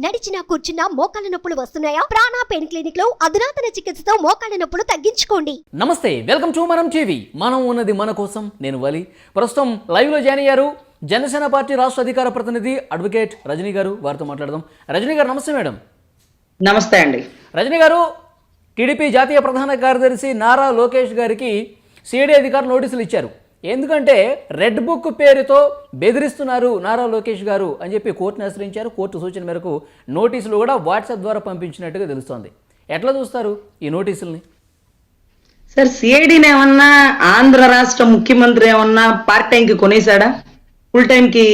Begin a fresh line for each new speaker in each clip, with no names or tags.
నడిచినా కూర్చున్నా మోకాళ్ళ నొప్పులు వస్తున్నాయా? ప్రాణా పెయిన్ క్లినిక్లో అధునాతన చికిత్సతో మోకాళ్ళ నొప్పులు తగ్గించుకోండి.
నమస్తే వెల్కమ్ టు మనం టీవీ. మనం ఉన్నది మన కోసం నేను వలి. ప్రస్తుతం లైవ్లో జాయిన్ అయ్యారు జనసేన పార్టీ రాష్ట్ర అధికార ప్రతినిధి అడ్వకేట్ రజనీ గారు. వారితో మాట్లాడదాం. రజనీ గారు నమస్తే మేడం.
నమస్తే అండి.
రజనీ గారు టీడీపీ జాతీయ ప్రధాన కార్యదర్శి నారా లోకేష్ గారికి సిఐడి అధికారులు నోటీసులు ఇచ్చారు. ఎందుకంటే రెడ్ బుక్ పేరుతో బెదిరిస్తున్నారు నారా లోకేష్ గారు అని చెప్పి కోర్టును ఆశ్రయించారు. కోర్టు సూచన మేరకు నోటీసులు కూడా వాట్సాప్ ద్వారా పంపించినట్టుగా తెలుస్తోంది. ఎట్లా చూస్తారు ఈ నోటీసుల్ని?
సార్ సిఐడిని ఏమన్నా ఆంధ్ర రాష్ట్ర ముఖ్యమంత్రి ఏమన్నా పార్ట్ టైం కి కొనేసాడా ఫుల్ టైం కి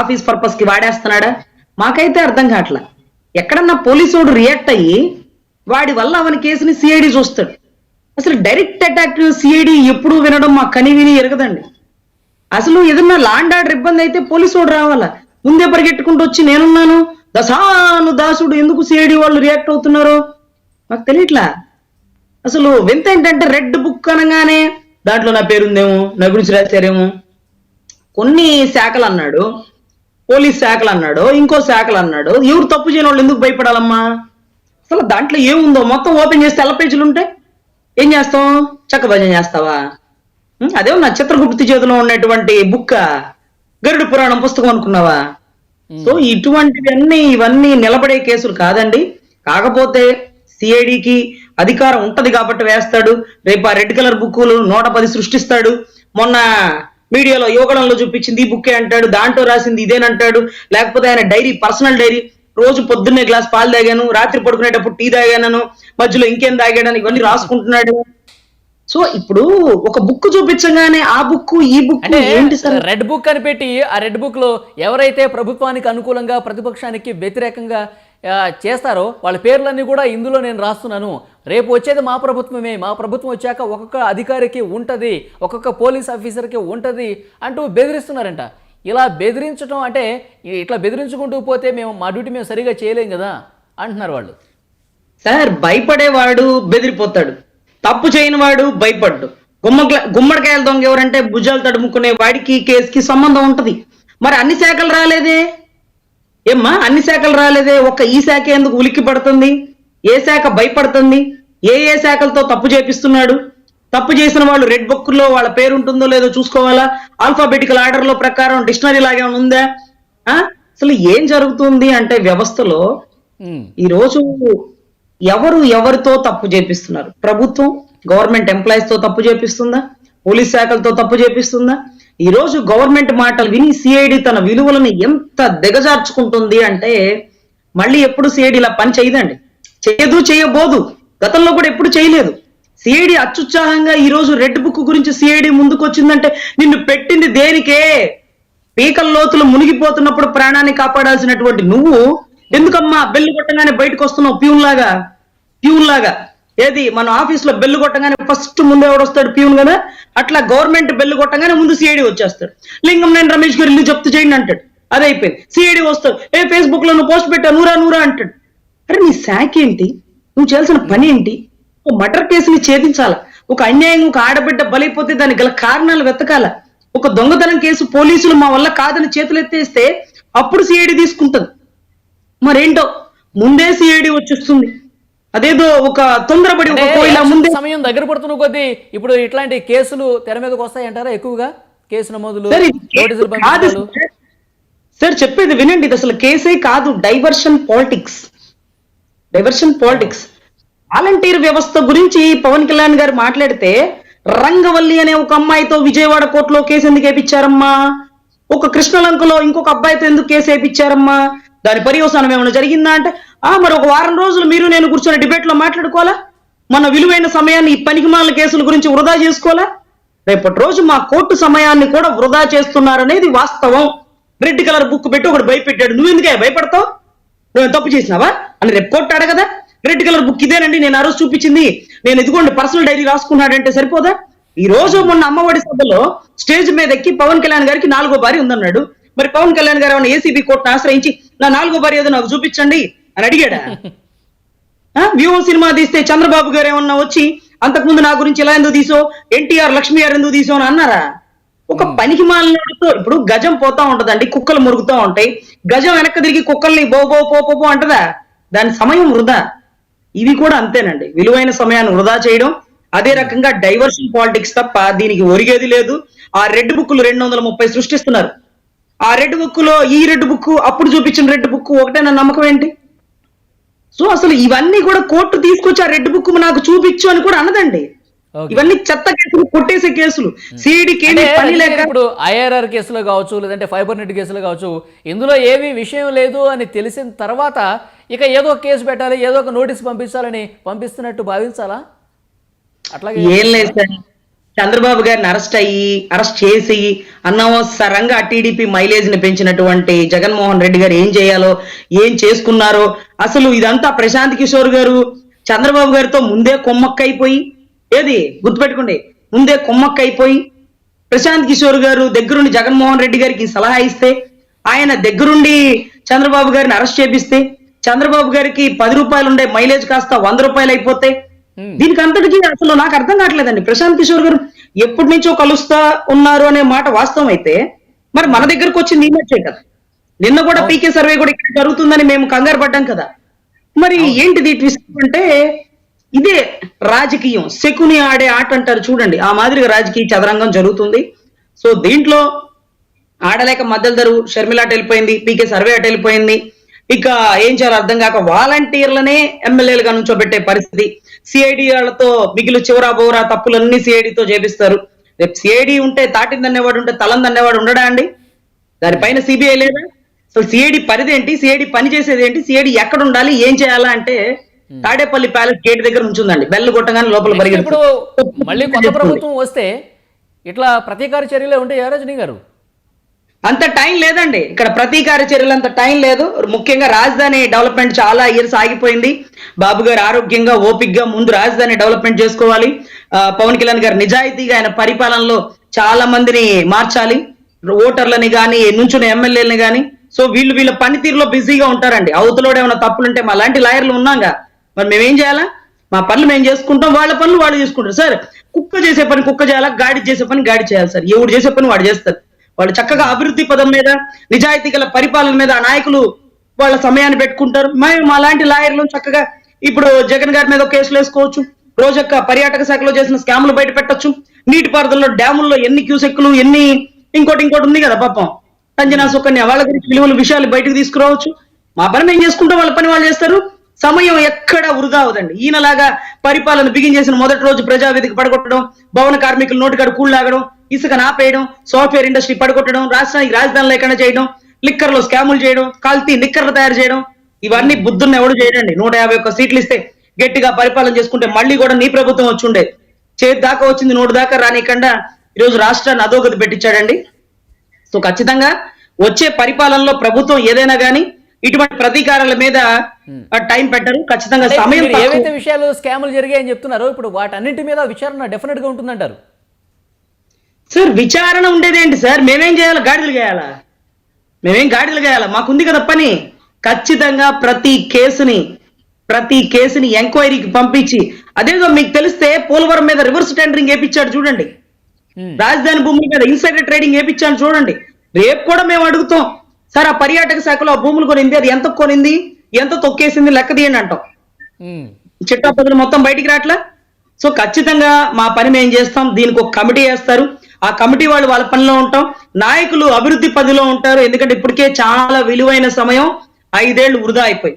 ఆఫీస్ పర్పస్కి వాడేస్తున్నాడా? మాకైతే అర్థం కావట్లా. ఎక్కడన్నా పోలీసోడు రియాక్ట్ అయ్యి వాడి వల్ల అవని కేసుని సిఐడి చూస్తాడు. అసలు డైరెక్ట్ అటాక్ సిఐడి ఎప్పుడు వినడం మా కని విని ఎరగదండి. అసలు ఏదన్నా లాండ్ ఆర్డర్ ఇబ్బంది అయితే పోలీసోడు రావాలా? ముందే పరిగెట్టుకుంటూ వచ్చి నేనున్నాను దశాను దాసుడు ఎందుకు సిఐడి వాళ్ళు రియాక్ట్ అవుతున్నారు? నాకు తెలియట్లా? అసలు వింత ఏంటంటే రెడ్ బుక్ అనగానే దాంట్లో నా పేరుందేమో నా గురించి రాశారేమో. కొన్ని శాఖలు అన్నాడు పోలీస్ శాఖలు అన్నాడు ఇంకో శాఖలు అన్నాడు ఎవరు తప్పు చేయని వాళ్ళు ఎందుకు భయపడాలమ్మా? అసలు దాంట్లో ఏముందో? మొత్తం ఓపెన్ చేస్తే తెల్ల పేజీలు ఉంటాయి ఏం చేస్తాం చక్క భజన చేస్తావా? అదే నా చిత్రగుప్తి చేతిలో ఉన్నటువంటి బుక్క. గరుడు పురాణం పుస్తకం అనుకున్నావా? సో ఇటువంటివన్నీ ఇవన్నీ నిలబడే కేసులు కాదండి. కాకపోతే సిఐడికి అధికారం ఉంటది కాబట్టి వేస్తాడు. రేపు ఆ రెడ్ కలర్ బుక్కులు నూట పది సృష్టిస్తాడు. మొన్న మీడియాలో యువగళంలో చూపించింది ఈ బుక్కే అంటాడు. దాంట్లో రాసింది ఇదేనంటాడు. లేకపోతే ఆయన డైరీ పర్సనల్ డైరీ. రోజు పొద్దున్నే గ్లాస్ పాలు తాగాను రాత్రి పడుకునేటప్పుడు టీ తాగాను మధ్యలో ఇంకేం తాగాడని ఇవన్నీ రాసుకుంటున్నాడు. సో ఇప్పుడు ఒక బుక్ చూపించగానే ఆ బుక్ ఈ బుక్ ఏంటి సార్?
రెడ్ బుక్ అని పెట్టి ఆ రెడ్ బుక్లో ఎవరైతే ప్రభుత్వానికి అనుకూలంగా ప్రతిపక్షానికి వ్యతిరేకంగా చేస్తారో వాళ్ళ పేర్లన్నీ కూడా ఇందులో నేను రాస్తున్నాను. రేపు వచ్చేది మా ప్రభుత్వమే. మా ప్రభుత్వం వచ్చాక ఒక్కొక్క అధికారికి ఉంటది ఒక్కొక్క పోలీస్ ఆఫీసర్కి ఉంటది అంటూ బెదిరిస్తున్నారంట. ఇలా బెదిరించడం అంటే ఇట్లా బెదిరించుకుంటూ పోతే మేము మా డ్యూటీ మేము సరిగా చేయలేం కదా అంటున్నారు వాళ్ళు.
సార్ భయపడేవాడు బెదిరిపోతాడు. తప్పు చేయని వాడు భయపడ్డు. గుమ్మ గుమ్మడికాయల దొంగ ఎవరంటే భుజాలు తడుముకునే వాడికి కేసుకి సంబంధం ఉంటది. మరి అన్ని శాఖలు రాలేదే? ఏమ్మా అన్ని శాఖలు రాలేదే? ఒక్క ఈ శాఖ ఎందుకు ఉలిక్కి పడుతుంది ఏ శాఖ భయపడుతుంది? ఏ ఏ శాఖలతో తప్పు చేపిస్తున్నాడు? తప్పు చేసిన వాళ్ళు రెడ్ బుక్లో వాళ్ళ పేరు ఉంటుందో లేదో చూసుకోవాలా? ఆల్ఫాబెటికల్ ఆర్డర్లో ప్రకారం డిక్షనరీ లాగా ఉందా? ఆ? అసలు ఏం జరుగుతుంది అంటే వ్యవస్థలో. ఈ రోజు ఎవరు ఎవరితో తప్పు చేపిస్తున్నారు? ప్రభుత్వం గవర్నమెంట్ ఎంప్లాయీస్తో తప్పు చేపిస్తుందా? పోలీస్ శాఖలతో తప్పు చేపిస్తుందా? ఈ రోజు గవర్నమెంట్ మాటలు విని సిఐడి తన విలువలను ఎంత దిగజార్చుకుంటుంది అంటే మళ్ళీ ఎప్పుడు సిఐడి ఇలా పని చేయదండి. చేయదు చేయబోదు. గతంలో కూడా ఎప్పుడు చేయలేదు. సిఐడి అత్యుత్సాహంగా ఈ రోజు రెడ్ బుక్ గురించి సిఐడి ముందుకొచ్చిందంటే నిన్ను పెట్టింది దేనికే? పీకల లోతులు మునిగిపోతున్నప్పుడు ప్రాణాన్ని కాపాడాల్సినటువంటి నువ్వు? ఎందుకమ్మా బెల్లు కొట్టగానే బయటకు వస్తున్నావు ప్యూన్ లాగా? ప్యూన్ లాగా? ఏది మన ఆఫీస్లో బెల్లు కొట్టగానే ఫస్ట్ ముందు ఎవడు వస్తాడు ప్యూన్ కదా అట్లా గవర్నమెంట్ బెల్లు కొట్టగానే ముందు సిఐడి వచ్చేస్తాడు. లింగం నేను రమేష్ గారు ఇల్లు జప్తు చేయండి అంటాడు. అదే అయిపోయింది సిఐడి వస్తాడు. ఏ ఫేస్బుక్లో నువ్వు పోస్ట్ పెట్టా నూరా నూరా అంటాడు. అరే నీ శాఖ ఏంటి నువ్వు చేయాల్సిన పని ఏంటి మర్డర్ కేసుని ఛేదించాల? ఒక అన్యాయం ఒక ఆడబిడ్డ బలైపోతే దానికి గల కారణాలు వెతకాల? ఒక దొంగతనం కేసు పోలీసులు మా వల్ల కాదని చేతులు ఎత్తేస్తే అప్పుడు సిఐడి తీసుకుంటుంది. మరేంటో? ముందే సిఐడి వచ్చేస్తుంది. అదేదో ఒక తొందరపడి ముందే
సమయం దగ్గర పడుతున్న కొద్దీ ఇప్పుడు ఇట్లాంటి కేసులు తెర మీదకి వస్తాయంటారా ఎక్కువగా? కేసు నమోదులు.
సార్ చెప్పేది వినండి ఇది అసలు కేసే కాదు diversion politics. Diversion politics. Volunteer వ్యవస్థ గురించి పవన్ కళ్యాణ్ గారు మాట్లాడితే రంగవల్లి అనే ఒక అమ్మాయితో విజయవాడ కోర్టులో కేసు ఎందుకు వేపించారమ్మా? ఒక కృష్ణలంకలో ఇంకొక అబ్బాయితో ఎందుకు కేసు వేపించారమ్మా? దాని పర్యవసానం ఏమైనా జరిగిందా అంటే ఆ మరి ఒక వారం రోజులు మీరు నేను కూర్చొని డిబేట్లో మాట్లాడుకోవాలా? మన విలువైన సమయాన్ని ఈ పనికిమాల కేసుల గురించి వృధా చేసుకోవాలా? రేపటి రోజు మా కోర్టు సమయాన్ని కూడా వృధా చేస్తున్నారనేది వాస్తవం. రెడ్ కలర్ బుక్ పెట్టి ఒకటి భయపెట్టాడు. నువ్వు ఎందుకే భయపడతావు? నువ్వు తప్పు చేసినావా? అని రేపు కోర్టు అడగదా? రెడ్ కలర్ బుక్ ఇదేనండి నేను ఆ రోజు చూపించింది. నేను ఇదిగోండి పర్సనల్ డైరీ రాసుకున్నాడంటే సరిపోదా? ఈ రోజు మొన్న అమ్మఒడి సభలో స్టేజ్ మీద ఎక్కి పవన్ కళ్యాణ్ గారికి నాలుగో భార్య ఉందన్నాడు. మరి పవన్ కళ్యాణ్ గారు ఏమైనా ఏసీబీ కోర్టును ఆశ్రయించి నా నాలుగో భార్య ఏదో నాకు చూపించండి అని అడిగాడా? వ్యూహం సినిమా తీస్తే చంద్రబాబు గారు ఏమన్నా వచ్చి అంతకుముందు నా గురించి ఇలా ఎందుకు తీసో ఎన్టీఆర్ లక్ష్మీ గారు ఎందుకు తీసో అని అన్నారా? ఒక పనికి మాలినోడితో ఇప్పుడు గజం పోతా ఉంటదండి కుక్కలు మురుగుతూ ఉంటాయి. గజం వెనక్కి తిరిగి కుక్కల్ని బో బో పో పో అంటదా? దాని సమయం వృధా. ఇవి కూడా అంతేనండి. విలువైన సమయాన్ని వృధా చేయడం అదే రకంగా డైవర్షన్ పాలిటిక్స్ తప్ప దీనికి ఒరిగేది లేదు. ఆ రెడ్ బుక్లు రెండు వందల ముప్పై సృష్టిస్తున్నారు. ఆ రెడ్ బుక్లో ఈ రెడ్ బుక్ అప్పుడు చూపించిన రెడ్ బుక్ ఒకటేనా నమ్మకం ఏంటి? సో అసలు ఇవన్నీ కూడా కోర్టు తీసుకొచ్చి ఆ రెడ్ బుక్ నాకు చూపించు అని కూడా అనదండి.
Okay.
ఇవన్నీ చెత్త కేసులు కొట్టేసే కేసులు. సిఐడికి పని లేక
ఇప్పుడు ఐఆర్ఆర్ కేసులో కావచ్చు లేదంటే ఫైబర్ నెట్ కేసులో కావచ్చు ఇందులో ఏమీ విషయం లేదు అని తెలిసిన తర్వాత ఇక ఏదో ఒక కేసు పెట్టాలి ఏదో ఒక నోటీస్ పంపించాలని పంపిస్తున్నట్టు భావించాలా? అట్లాగే
ఏం లేదు సార్. చంద్రబాబు గారిని అరెస్ట్ అయ్యి అరెస్ట్ చేసి అనవసరంగా టీడీపీ మైలేజ్ని పెంచినటువంటి జగన్మోహన్ రెడ్డి గారు ఏం చేయాలో ఏం చేసుకున్నారో అసలు ఇదంతా ప్రశాంత్ కిషోర్ గారు చంద్రబాబు గారితో ముందే కొమ్మక్కైపోయి ఏది గుర్తుపెట్టుకోండి ముందే కొమ్మక్కైపోయి ప్రశాంత్ కిషోర్ గారు దగ్గరుండి జగన్మోహన్ రెడ్డి గారికి సలహా ఇస్తే ఆయన దగ్గరుండి చంద్రబాబు గారిని అరెస్ట్ చేపిస్తే చంద్రబాబు గారికి పది రూపాయలు ఉండే మైలేజ్ కాస్త వంద రూపాయలు అయిపోతే. దీనికి అంతటికీ అసలు నాకు అర్థం కావట్లేదండి. ప్రశాంత్ కిషోర్ గారు ఎప్పటి నుంచో కలుస్తా ఉన్నారు అనే మాట వాస్తవం అయితే మరి మన దగ్గరకు వచ్చింది ఈ మధ్యే కదా నిన్న కూడా పీకే సర్వే కూడా ఇక్కడ జరుగుతుందని మేము కంగారు పడ్డాం కదా. మరి ఏంటిది ట్విస్ట్ అంటే ఇదే రాజకీయం. శకుని ఆడే ఆట అంటారు చూడండి. ఆ మాదిరిగా రాజకీయ చదరంగం జరుగుతుంది. సో దీంట్లో ఆడలేక మద్దలు ధరు అటు వెళ్ళిపోయింది పీకే సర్వే అటు వెళ్ళిపోయింది. ఇక ఏం చేయాలో అర్థం కాక వాలంటీర్లనే ఎమ్మెల్యేలుగా నుంచోబెట్టే పరిస్థితి. సిఐడి వాళ్ళతో మిగిలి చివరా బోరా తప్పులన్నీ సిఐడితో చేపిస్తారు. రేపు సిఐడి ఉంటే తాటిందనేవాడు ఉంటే తలందనేవాడు ఉండడా అండి? దానిపైన సిబిఐ లేదా? అసలు సిఐడి పరిధి ఏంటి సిఐడి పని చేసేది ఏంటి సిఐడి ఎక్కడ ఉండాలి? ఏం చేయాలా అంటే తాడేపల్లి ప్యాలెస్ గేట్ దగ్గర ఉంచుందండి బెల్ కొట్టగానే లోపల పరిగెడుతుంది.
మళ్ళీ కొత్త ప్రభుత్వం వస్తే ఇట్లా ప్రతీకార చర్యలే ఉంటాయా రజనీ గారు?
అంత టైం లేదండి. ఇక్కడ ప్రతీకార చర్యలు అంత టైం లేదు. ముఖ్యంగా రాజధాని డెవలప్మెంట్ చాలా ఇయర్స్ ఆగిపోయింది. బాబు గారు ఆరోగ్యంగా ఓపిక్గా ముందు రాజధాని డెవలప్మెంట్ చేసుకోవాలి. ఆ, పవన్ కళ్యాణ్ గారు నిజాయితీగా ఆయన పరిపాలనలో చాలా మందిని మార్చాలి. ఓటర్లని కానీ నుంచున్న ఎమ్మెల్యేలని కానీ సో వీళ్ళు వీళ్ళ పనితీరులో బిజీగా ఉంటారండి. అవతలోడు ఏమైనా తప్పులుంటే మా లాంటి లాయర్లు ఉన్నాగా. మరి మేమేం చేయాలా? మా పనులు మేము చేసుకుంటాం. వాళ్ళ పనులు వాళ్ళు చేసుకుంటారు. సార్ కుక్క చేసే పని కుక్క చేయాలా? గాడి చేసే పని గాడి చేయాలి సార్. ఎవడు చేసే పని వాడు చేస్తారు వాళ్ళు చక్కగా అభివృద్ధి పదం మీద నిజాయితీ గల పరిపాలన మీద ఆ నాయకులు వాళ్ళ సమయాన్ని పెట్టుకుంటారు. మేము మా లాంటి లాయర్లు చక్కగా ఇప్పుడు జగన్ గారి మీద కేసులు వేసుకోవచ్చు. రోజొక్క పర్యాటక శాఖలో చేసిన స్కాములు బయట పెట్టొచ్చు. నీటిపారుదలలో డ్యాముల్లో ఎన్ని క్యూసెక్కులు ఎన్ని ఇంకోటి ఇంకోటి ఉంది కదా పాపం. సంజనా సుకన్య వాళ్ళ గురించి విలువలు విషయాలు బయటకు తీసుకురావచ్చు. మా పని మేము చేసుకుంటాం? వాళ్ళ పని వాళ్ళు చేస్తారు. సమయం ఎక్కడ వృధా అవదండి ఈయనలాగా పరిపాలన బిగించేసిన మొదటి రోజు ప్రజావేదిక పడగొట్టడం భవన కార్మికులు నోటికాడు కూళ్ళాగడం ఇసుక నాపేయడం సాఫ్ట్వేర్ ఇండస్ట్రీ పడగొట్టడం రాష్ట్రానికి రాజధాని లేకుండా చేయడం లిక్కర్లో స్కాములు చేయడం కల్తీ లిక్కర్లు తయారు చేయడం ఇవన్నీ బుద్ధున్న ఎవడు చేయడండి. నూట యాభై ఒక్క సీట్లు ఇస్తే గట్టిగా పరిపాలన చేసుకుంటే మళ్ళీ కూడా నీ ప్రభుత్వం వచ్చి ఉండేది చేతి దాకా వచ్చింది నోటు దాకా రానికుండా ఈరోజు రాష్ట్రాన్ని అధోగతి పెట్టించాడండి. సో ఖచ్చితంగా వచ్చే పరిపాలనలో ప్రభుత్వం ఏదైనా కానీ ఇటువంటి ప్రతీకారాల మీద టైం పెట్టరు. ఖచ్చితంగా సమయం.
ఏవైతే విషయాలు స్కాములు జరిగాయని చెప్తున్నారో ఇప్పుడు వాటన్నింటి మీద విచారణ డెఫినెట్గా ఉంటుందంటారు.
సార్ విచారణ ఉండేదేంటి సార్? మేమేం చేయాలి? గాడిదలు చేయాలా మేమేం గాడిదలు చేయాలా మాకుంది కదా పని. ఖచ్చితంగా ప్రతి కేసుని ప్రతి కేసుని ఎంక్వైరీకి పంపించి అదేదో మీకు తెలిస్తే పోలవరం మీద రివర్స్ టెండరింగ్ వేపించాడు చూడండి. రాజధాని భూముల మీద ఇన్సైడర్ ట్రేడింగ్ వేపించాను చూడండి. రేపు కూడా మేము అడుగుతాం. సార్ ఆ పర్యాటక శాఖలో ఆ భూములు కొనింది అది ఎంత కొనింది ఎంత తొక్కేసింది లెక్క తీయండి అంటాం. చిట్టాపదులు మొత్తం బయటికి రావట్లా? సో ఖచ్చితంగా మా పని మేము చేస్తాం దీనికి ఒక కమిటీ వేస్తారు. ఆ కమిటీ వాళ్ళు వాళ్ళ పనిలో ఉంటాం. నాయకులు అభివృద్ధి పదిలో ఉంటారు ఎందుకంటే ఇప్పటికే చాలా విలువైన సమయం ఐదేళ్ళు వృధా అయిపోయి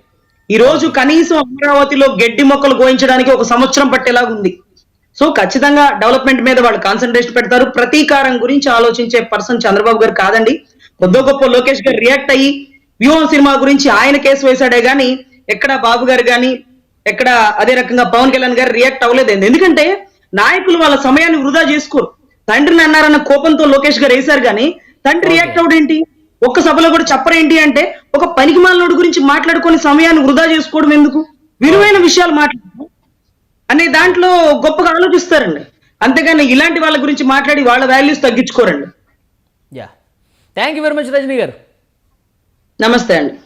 ఈ రోజు కనీసం అమరావతిలో గడ్డి మొక్కలు గోయించడానికి ఒక సంవత్సరం పట్టేలాగా ఉంది. సో ఖచ్చితంగా డెవలప్మెంట్ మీద వాళ్ళు కాన్సన్ట్రేషన్ పెడతారు. ప్రతీకారం గురించి ఆలోచించే పర్సన్ చంద్రబాబు గారు కాదండి. కొద్దో గొప్ప లోకేష్ గారు రియాక్ట్ అయ్యి వ్యూహం సినిమా గురించి ఆయన కేసు వేశాడే గాని ఎక్కడ బాబు గారు గాని ఎక్కడ అదే రకంగా పవన్ కళ్యాణ్ గారు రియాక్ట్ అవ్వలేదు ఎందుకంటే నాయకులు వాళ్ళ సమయాన్ని వృధా చేసుకోరు. తండ్రిని అన్నారన్న కోపంతో లోకేష్ గారు వేశారు కానీ తండ్రి రియాక్ట్ అవడేంటి ఒక్క సభలో కూడా చెప్పరేంటి అంటే ఒక పనికి మాలినోడి గురించి మాట్లాడుకొని సమయాన్ని వృధా చేసుకోవడం ఎందుకు? విలువైన విషయాలు మాట్లాడడం అనే దాంట్లో గొప్పగా ఆలోచిస్తారండి. అంతేగాని ఇలాంటి వాళ్ళ గురించి మాట్లాడి వాళ్ళ values తగ్గించుకోరండి.
Yeah. Thank you very much Rajani garu.
నమస్తే అండి.